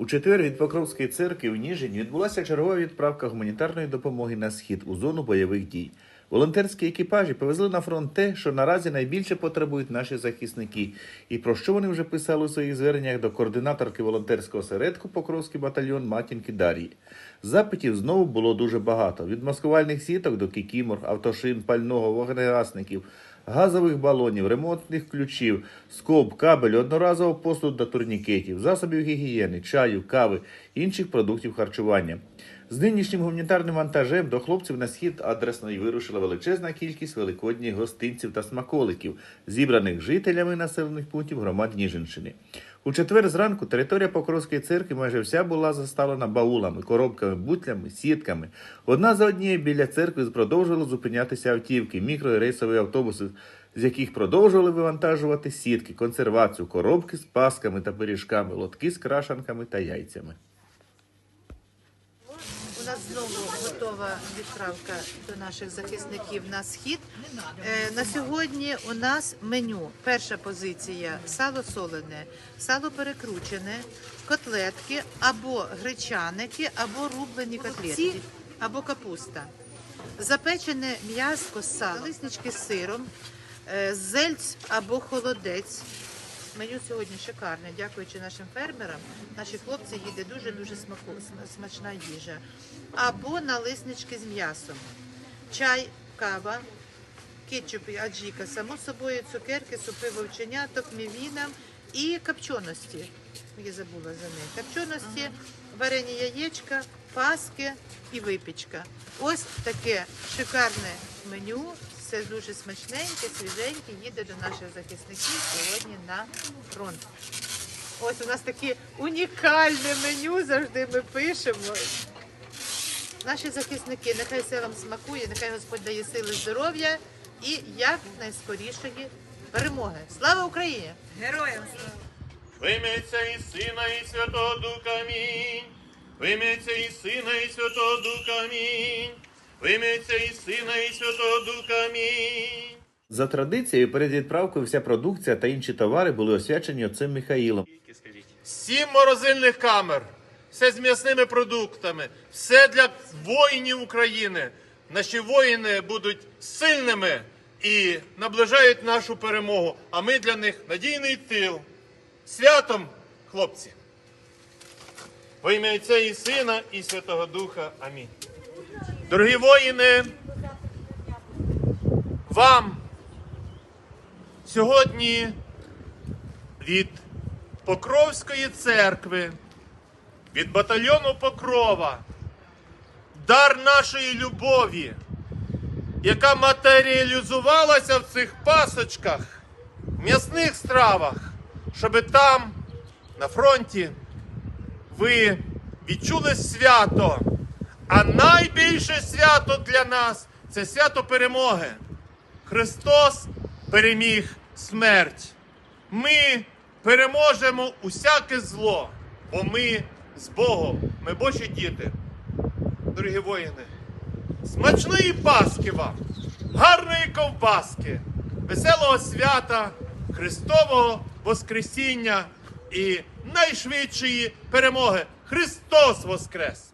У четвер від Покровської церкви в Ніжин відбулася чергова відправка гуманітарної допомоги на схід у зону бойових дій. Волонтерські екіпажі повезли на фронт те, що наразі найбільше потребують наші захисники, і про що вони вже писали у своїх зверненнях до координаторки волонтерського середку Покровський батальйон Матінки Дар'ї. Запитів знову було дуже багато: від маскувальних сіток до кікімор, автошин, пального, вогнегасників, газових балонів, ремонтних ключів, скоб, кабель, одноразового посуду та турнікетів, засобів гігієни, чаю, кави, інших продуктів харчування. З нинішнім гуманітарним вантажем до хлопців на схід адресно й вирушила величезна кількість великодніх гостинців та смаколиків, зібраних жителями населених пунктів громад Ніжинщини. У четвер зранку територія Покровської церкви майже вся була заставлена баулами, коробками, бутлями, сітками. Одна за однією біля церкви продовжували зупинятися автівки, мікро і рейсові автобуси, з яких продовжували вивантажувати сітки, консервацію, коробки з пасками та пиріжками, лотки з крашанками та яйцями. У нас готова відправка до наших захисників на схід. Е, На сьогодні у нас меню. Перша позиція сало солене, сало перекручене, котлетки або гречаники, або рублені котлетки, або капуста. Запечене м'яско з салом, лиснички з сиром, е, зельць або холодець. Меню сьогодні шикарне. Дякуючи нашим фермерам, наші хлопці їде дуже дуже смачна їжа. Або налиснички з м'ясом, чай, кава, кетчуп і аджіка, само собою цукерки, супи вовченяток, мівіна і копченості. Я забула за них. Копченості, варені яєчка, паски і випічка. Ось таке шикарне меню. Все дуже смачненьке, свіженьке, їде до наших захисників сьогодні на фронт. Ось у нас таке унікальне меню завжди ми пишемо. Наші захисники, нехай все вам смакує, нехай Господь дає сили здоров'я і як найскорішої перемоги. Слава Україні! Героям слава! В ім'я і Сина і Святого Духа Амінь. В ім'я Отця і Сина і Святого Духа Амінь. В ім'я Отця і Сина і Святого Духа Амінь. За традицією, перед відправкою вся продукція та інші товари були освячені отцем Михаїлом. Сім морозильних камер, все з м'ясними продуктами, все для воїнів України. Наші воїни будуть сильними і наближають нашу перемогу. А ми для них надійний тил. Святом, хлопці! Во ім'я Отця і Сина і Святого Духа. Амінь. Дорогі воїни, вам сьогодні від Покровської церкви, від батальйону Покрова, дар нашої любові, яка матеріалізувалася в цих пасочках, м'ясних стравах, щоб там, на фронті, ви відчули свято. А найбільше свято для нас це свято перемоги. Христос переміг смерть. Ми переможемо усяке зло, бо ми з Богом, ми Божі діти. Дорогі воїни, смачної Пасхи вам, гарної ковбаски, веселого свята, Христового Воскресіння і найшвидшої перемоги. Христос Воскрес!